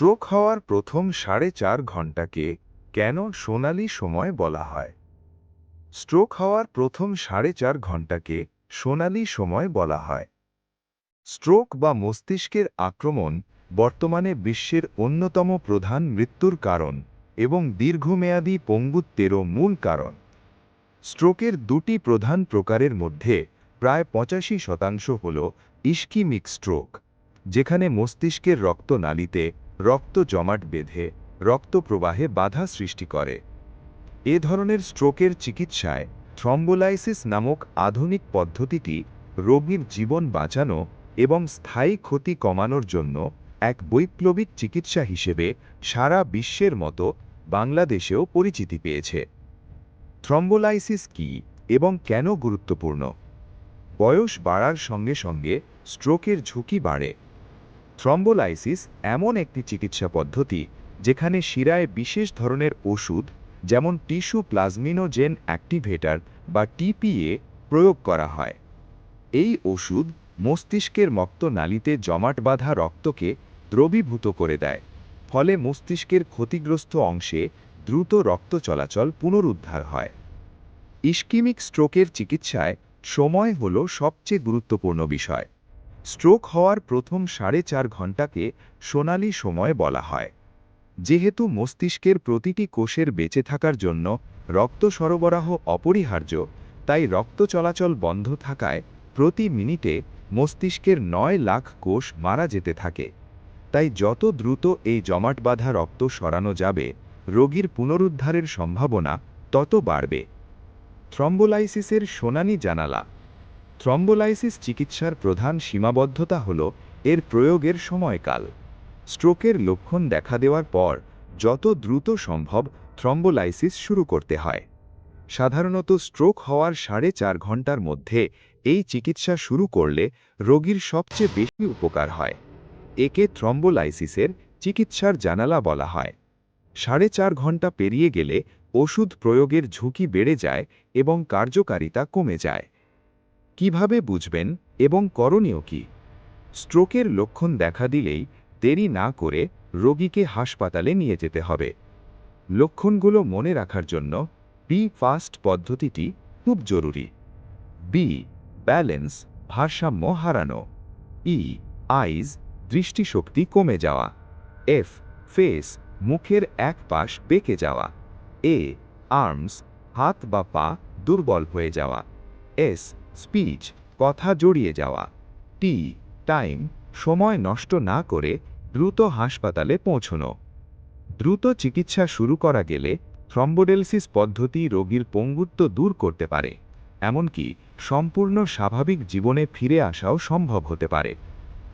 Stroke হওয়ার প্রথম সাড়ে চার ঘন্টাকে কেন সোনালি সময় বলা হয়? স্ট্রোক হওয়ার প্রথম সাড়ে চার ঘন্টাকে সোনালি সময় বলা হয়। স্ট্রোক বা মস্তিষ্কের আক্রমণ বর্তমানে বিশ্বের অন্যতম প্রধান মৃত্যুর কারণ এবং দীর্ঘমেয়াদী পঙ্গুত্বেরও মূল কারণ। স্ট্রোকের দুটি প্রধান প্রকারের মধ্যে প্রায় পঁচাশি শতাংশ হল ইস্কিমিক স্ট্রোক, যেখানে মস্তিষ্কের রক্তনালীতে রক্ত জমাট বেঁধে রক্ত প্রবাহে বাধা সৃষ্টি করে। এ ধরনের স্ট্রোকের চিকিৎসায় থ্রম্বোলাইসিস নামক আধুনিক পদ্ধতিটি রোগীর জীবন বাঁচানো এবং স্থায়ী ক্ষতি কমানোর জন্য এক বৈপ্লবিক চিকিৎসা হিসেবে সারা বিশ্বের মতো বাংলাদেশেও পরিচিতি পেয়েছে। থ্রম্বোলাইসিস কি এবং কেন গুরুত্বপূর্ণ? বয়স বাড়ার সঙ্গে সঙ্গে স্ট্রোকের ঝুঁকি বাড়ে। থ্রম্বোলাইসিস এমন একটি চিকিৎসা পদ্ধতি যেখানে শিরায় বিশেষ ধরনের ওষুধ, যেমন টিস্যু প্লাজমিনোজেন অ্যাক্টিভেটার বা টিপিএ প্রয়োগ করা হয়। এই ওষুধ মস্তিষ্কের মক্তনালীতে জমাট বাঁধা রক্তকে দ্রবীভূত করে দেয়, ফলে মস্তিষ্কের ক্ষতিগ্রস্ত অংশে দ্রুত রক্ত চলাচল পুনরুদ্ধার হয়। ইস্কিমিক স্ট্রোকের চিকিৎসায় সময় হল সবচেয়ে গুরুত্বপূর্ণ বিষয়। স্ট্রোক হওয়ার প্রথম সাড়ে চার ঘন্টাকে সোনালি সময় বলা হয়। যেহেতু মস্তিষ্কের প্রতিটি কোষের বেঁচে থাকার জন্য রক্ত সরবরাহ অপরিহার্য, তাই রক্ত চলাচল বন্ধ থাকায় প্রতি মিনিটে মস্তিষ্কের নয় লাখ কোষ মারা যেতে থাকে। তাই যত দ্রুত এই জমাট বাঁধা রক্ত সরানো যাবে, রোগীর পুনরুদ্ধারের সম্ভাবনা তত বাড়বে। থ্রম্বোলাইসিসের সোনানি জানালা থ্রম্বোলাইসিস চিকিৎসার প্রধান সীমাবদ্ধতা হল এর প্রয়োগের সময়কাল। স্ট্রোকের লক্ষণ দেখা দেওয়ার পর যত দ্রুত সম্ভব থ্রম্বোলাইসিস শুরু করতে হয়। সাধারণত স্ট্রোক হওয়ার সাড়ে চার ঘণ্টার মধ্যে এই চিকিৎসা শুরু করলে রোগীর সবচেয়ে বেশি উপকার হয়। একে থ্রম্বোলাইসিসের চিকিৎসার জানালা বলা হয়। সাড়ে চার ঘণ্টা পেরিয়ে গেলে ওষুধ প্রয়োগের ঝুঁকি বেড়ে যায় এবং কার্যকারিতা কমে যায়। কীভাবে বুঝবেন এবং করণীয় কি? স্ট্রোকের লক্ষণ দেখা দিলেই দেরি না করে রোগীকে হাসপাতালে নিয়ে যেতে হবে। লক্ষণগুলো মনে রাখার জন্য বি ফাস্ট পদ্ধতিটি খুব জরুরি। বি ব্যালেন্স, ভারসাম্য হারানো। ই আইজ, দৃষ্টিশক্তি কমে যাওয়া। এফ ফেস, মুখের এক পাশ বেঁকে যাওয়া। এ আর্মস, হাত বা পা দুর্বল হয়ে যাওয়া। এস স্পিচ, কথা জড়িয়ে যাওয়া। টি, টাইম, সময় নষ্ট না করে দ্রুত হাসপাতালে পৌঁছনো। দ্রুত চিকিৎসা শুরু করা গেলে থ্রম্বোডেলসিস পদ্ধতি রোগীর পঙ্গুত্ব দূর করতে পারে। এমনকি সম্পূর্ণ স্বাভাবিক জীবনে ফিরে আসাও সম্ভব হতে পারে।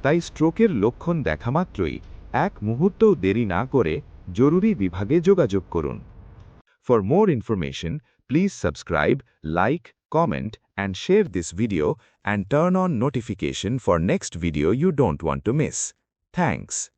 তাই স্ট্রোকের লক্ষণ দেখা মাত্রই এক মুহূর্তও দেরি না করে জরুরি বিভাগে যোগাযোগ করুন। For more information please subscribe like comment and share this video and turn on notification for next video you don't want to miss. Thanks.